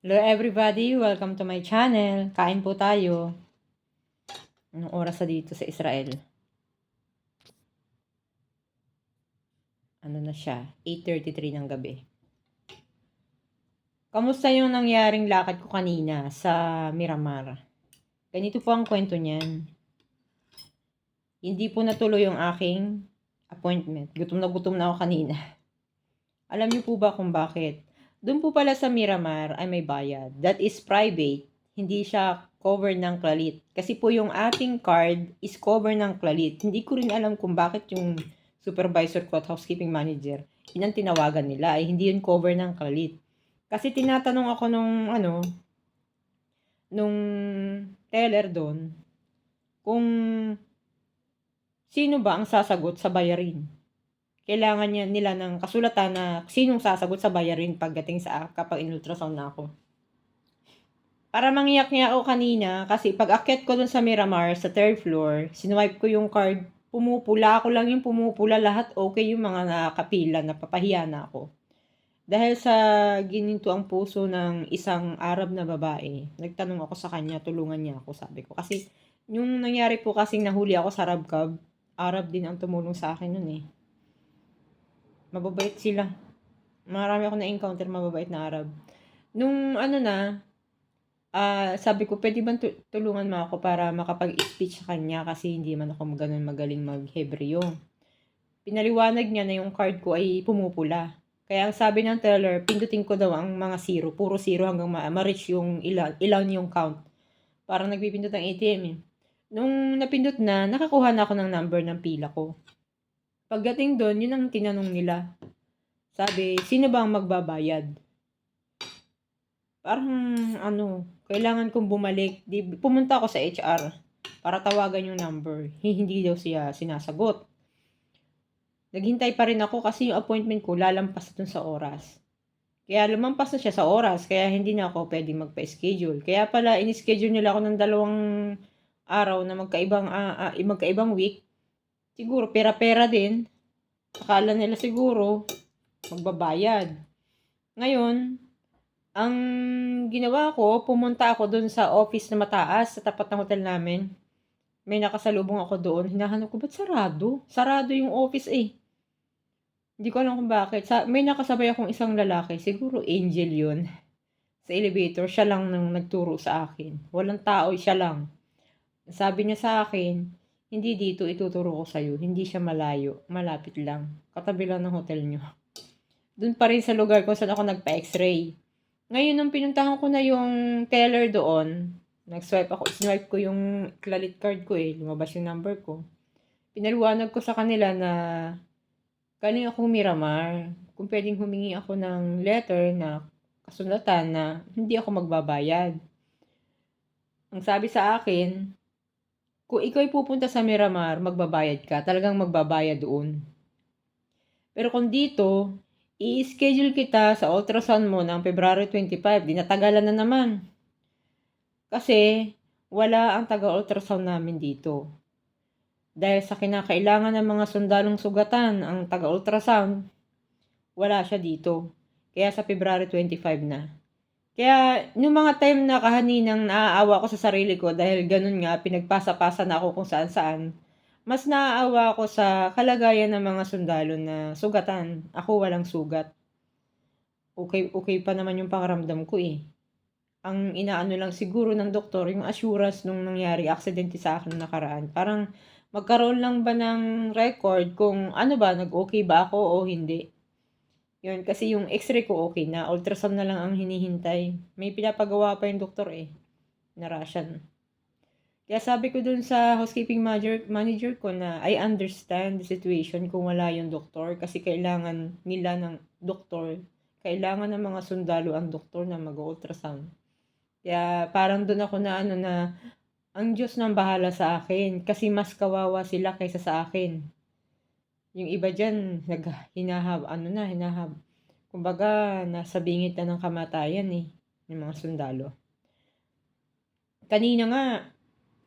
Hello everybody, welcome to my channel. Kain po tayo. Anong oras na dito sa Israel? Ano na siya? 8.33 ng gabi. Kamusta yung nangyaring lakad ko kanina sa Miramar? Ganito po ang kwento niyan. Hindi po natuloy yung aking appointment. Gutom na gutom na ako kanina. Alam niyo po ba kung bakit? Doon po pala sa Miramar ay may bayad. That is private. Hindi siya cover ng Clalit. Kasi po yung ating card is cover ng Clalit. Hindi ko rin alam kung bakit yung supervisor ko at housekeeping manager, yun ang tinawagan nila ay hindi yun cover ng Clalit. Kasi tinatanong ako nung ano, nung teller doon, kung sino ba ang sasagot sa bayarin kailangan niya nila ng kasulatan na sinong sasagot sa bayarin pagdating sa kapag in-ultrasound na ako. Para mangyak niya ako kanina kasi pag akyat ko dun sa Miramar sa third floor, sinwipe ko yung card, pumupula ako lang yung pumupula lahat okay yung mga nakapila, napapahiya na ako. Dahil sa gininto ang puso ng isang Arab na babae, nagtanong ako sa kanya, tulungan niya ako, sabi ko. Kasi yung nangyari po kasing nahuli ako sa Arab Cub, Arab din ang tumulong sa akin nun eh mababait sila. Marami ako na-encounter mababait na Arab. Nung ano na, uh, sabi ko, pwede ba tulungan mo ako para makapag-speech sa kanya kasi hindi man ako ganun magaling mag-Hebreo. Pinaliwanag niya na yung card ko ay pumupula. Kaya ang sabi ng teller, pindutin ko daw ang mga zero. Puro zero hanggang ma- ma-reach yung ilan, ilan yung count. Parang nagpipindot ang ATM eh. Nung napindot na, nakakuha na ako ng number ng pila ko. Pagdating doon, yun ang tinanong nila. Sabi, sino ba ang magbabayad? Parang, ano, kailangan kong bumalik. Di, pumunta ako sa HR para tawagan yung number. Hindi daw siya sinasagot. Naghintay pa rin ako kasi yung appointment ko lalampas dun sa oras. Kaya lumampas na siya sa oras, kaya hindi na ako pwedeng magpa-schedule. Kaya pala, in-schedule nila ako ng dalawang araw na magkaibang, uh, uh, magkaibang week siguro pera-pera din. Akala nila siguro magbabayad. Ngayon, ang ginawa ko, pumunta ako doon sa office na mataas sa tapat ng hotel namin. May nakasalubong ako doon. Hinahanap ko, ba't sarado? Sarado yung office eh. Hindi ko alam kung bakit. Sa, may nakasabay akong isang lalaki. Siguro angel yun. Sa elevator, siya lang nang nagturo sa akin. Walang tao, siya lang. Sabi niya sa akin, hindi dito ituturo ko sa'yo. Hindi siya malayo. Malapit lang. Katabi lang ng hotel nyo. Doon pa rin sa lugar ko saan ako nagpa-x-ray. Ngayon, nung pinuntahan ko na yung teller doon, nag-swipe ako, swipe ko yung credit card ko eh, lumabas yung number ko. Pinaliwanag ko sa kanila na galing akong Miramar, kung pwedeng humingi ako ng letter na kasulatan na hindi ako magbabayad. Ang sabi sa akin, kung ikaw'y pupunta sa Miramar, magbabayad ka, talagang magbabayad doon. Pero kung dito, i-schedule kita sa ultrasound mo ng February 25, dinatagalan na naman. Kasi wala ang taga-ultrasound namin dito. Dahil sa kinakailangan ng mga sundalong sugatan ang taga-ultrasound, wala siya dito. Kaya sa February 25 na. Kaya, nung mga time na kahaninang naaawa ko sa sarili ko dahil ganun nga, pinagpasa-pasa na ako kung saan-saan, mas naaawa ako sa kalagayan ng mga sundalo na sugatan. Ako walang sugat. Okay, okay pa naman yung pangaramdam ko eh. Ang inaano lang siguro ng doktor, yung assurance nung nangyari aksidente sa akin nakaraan. Parang magkaroon lang ba ng record kung ano ba, nag-okay ba ako o hindi. Yun, kasi yung x-ray ko okay na. Ultrasound na lang ang hinihintay. May pinapagawa pa yung doktor eh. Na Russian. Kaya sabi ko dun sa housekeeping manager, manager ko na I understand the situation kung wala yung doktor. Kasi kailangan nila ng doktor. Kailangan ng mga sundalo ang doktor na mag-ultrasound. Kaya parang dun ako na ano na ang Diyos nang bahala sa akin. Kasi mas kawawa sila kaysa sa akin yung iba dyan, nag, hinahab, ano na, hinahab. Kumbaga, nasa bingit na ng kamatayan eh, yung mga sundalo. Kanina nga,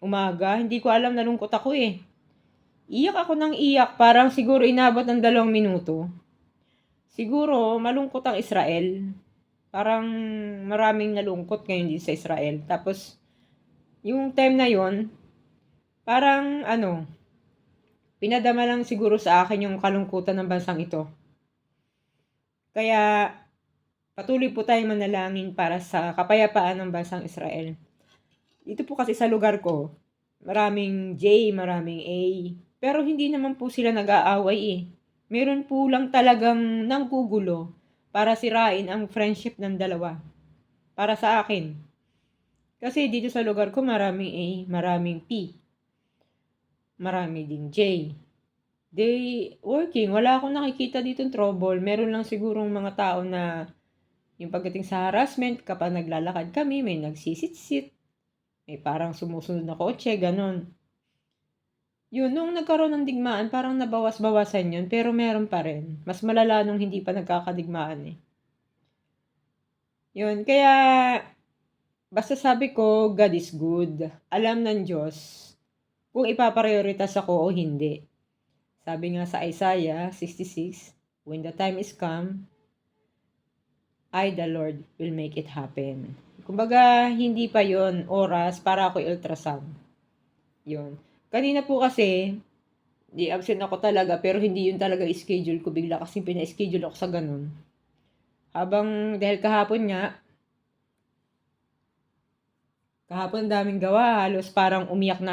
umaga, hindi ko alam, nalungkot ako eh. Iyak ako ng iyak, parang siguro inabot ng dalawang minuto. Siguro, malungkot ang Israel. Parang maraming nalungkot ngayon dito sa Israel. Tapos, yung time na yon parang ano, pinadama lang siguro sa akin yung kalungkutan ng bansang ito. Kaya, patuloy po tayong manalangin para sa kapayapaan ng bansang Israel. Dito po kasi sa lugar ko, maraming J, maraming A. Pero hindi naman po sila nag-aaway eh. Meron po lang talagang nanggugulo para sirain ang friendship ng dalawa. Para sa akin. Kasi dito sa lugar ko maraming A, maraming P. Marami ding J. They working. Wala akong nakikita dito trouble. Meron lang sigurong mga tao na yung pagdating sa harassment, kapag naglalakad kami, may nagsisit-sit. May parang sumusunod na kotse, ganon. Yun, nung nagkaroon ng digmaan, parang nabawas-bawasan yun, pero meron pa rin. Mas malala nung hindi pa nagkakadigmaan eh. Yun, kaya basta sabi ko, God is good. Alam ng Diyos kung ipaprioritas ako o hindi. Sabi nga sa Isaiah 66, When the time is come, I, the Lord, will make it happen. Kumbaga, hindi pa yon oras para ako ultrasound. Yun. Kanina po kasi, di absent ako talaga, pero hindi yun talaga schedule ko. Bigla kasi pina-schedule ako sa ganun. Habang, dahil kahapon nga, kahapon daming gawa, halos parang umiyak na